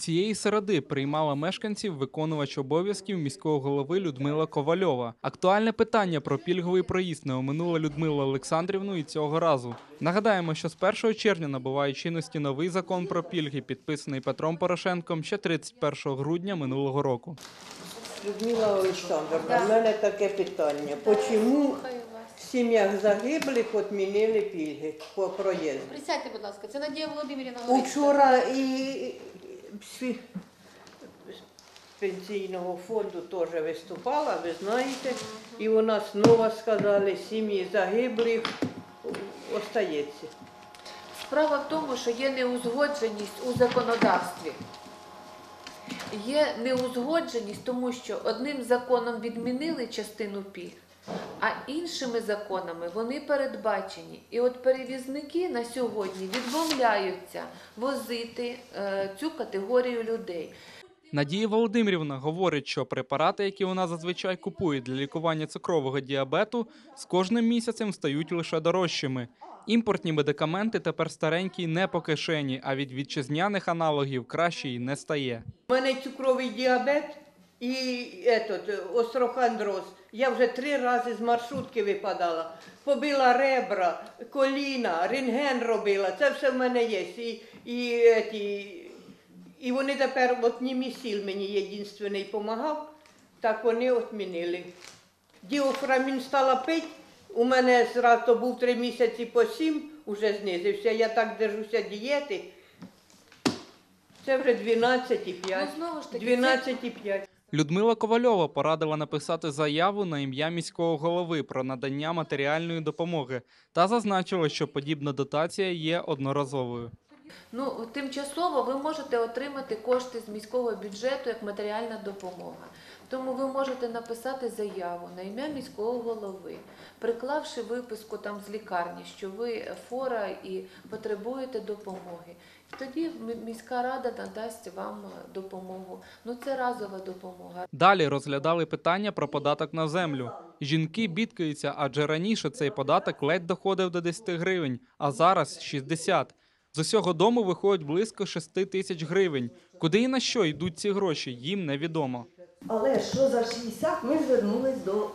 Цієї середи приймала мешканців виконувач обов'язків міського голови Людмила Ковальова. Актуальне питання про пільговий проїзд не оминула Людмила Олександрівну і цього разу. Нагадаємо, що з 1 червня набуває чинності новий закон про пільги, підписаний Петром Порошенком ще 31 грудня минулого року. Людмила Олександровна, в мене таке питання. Чому в сім'ях загиблих відмінили пільги по проїзду? Присядьте, будь ласка, це Надія Володимирівна. Учора і з пенсійного фонду теж виступала, ви знаєте, і у нас знову сказали, сім'ї загиблих остається. Справа в тому, що є неузгодженість у законодавстві. Є неузгодженість, тому що одним законом відмінили частину пільг, а іншими законами вони передбачені. І от перевізники на сьогодні відмовляються возити е, цю категорію людей. Надія Володимирівна говорить, що препарати, які вона зазвичай купує для лікування цукрового діабету, з кожним місяцем стають лише дорожчими. Імпортні медикаменти тепер старенькі не по кишені, а від вітчизняних аналогів краще й не стає. У мене цукровий діабет і етот, острохондроз. Я вже три рази з маршрутки випадала. Побила ребра, коліна, рентген робила. Це все в мене є. І, і, еті, і вони тепер, от Німісіл мені єдинственний допомагав, так вони відмінили. Діофрамін стала пити, у мене зразу то був три місяці по сім, уже знизився. Я так держуся дієти. Це вже 12,5. Ну, знову ж таки, 12,5. Людмила Ковальова порадила написати заяву на ім'я міського голови про надання матеріальної допомоги та зазначила, що подібна дотація є одноразовою. Ну, тимчасово ви можете отримати кошти з міського бюджету як матеріальна допомога. Тому ви можете написати заяву на ім'я міського голови, приклавши виписку там з лікарні, що ви фора і потребуєте допомоги. І тоді мі- міська рада надасть вам допомогу. Ну це разова допомога. Далі розглядали питання про податок на землю. Жінки бідкаються, адже раніше цей податок ледь доходив до 10 гривень, а зараз 60. З усього дому виходить близько 6 тисяч гривень. Куди і на що йдуть ці гроші, їм невідомо. Але що за 60 ми звернулись до е,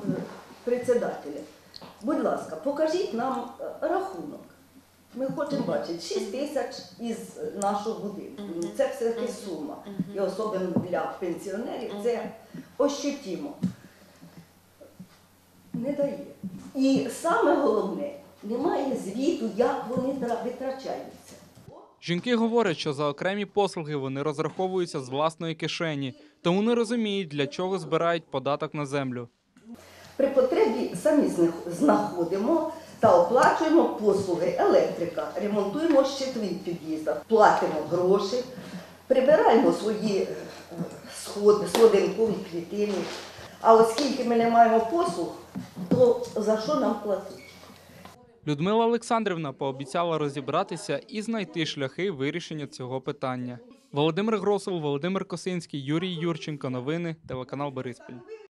председателя. Будь ласка, покажіть нам е, рахунок. Ми хочемо бачити 6 тисяч із нашого будинку. Ну, Це все-таки сума. І особливо для пенсіонерів це ощутимо. Не дає. І саме головне, немає звіту, як вони витрачаються. Жінки говорять, що за окремі послуги вони розраховуються з власної кишені, тому не розуміють, для чого збирають податок на землю. При потребі самі знаходимо та оплачуємо послуги електрика, ремонтуємо щитові в під'їздах, платимо гроші, прибираємо свої е, сходи, сходинкові клітини. А оскільки ми не маємо послуг, то за що нам платити? Людмила Олександрівна пообіцяла розібратися і знайти шляхи вирішення цього питання. Володимир Гросов, Володимир Косинський, Юрій Юрченко. Новини, телеканал Бориспіль.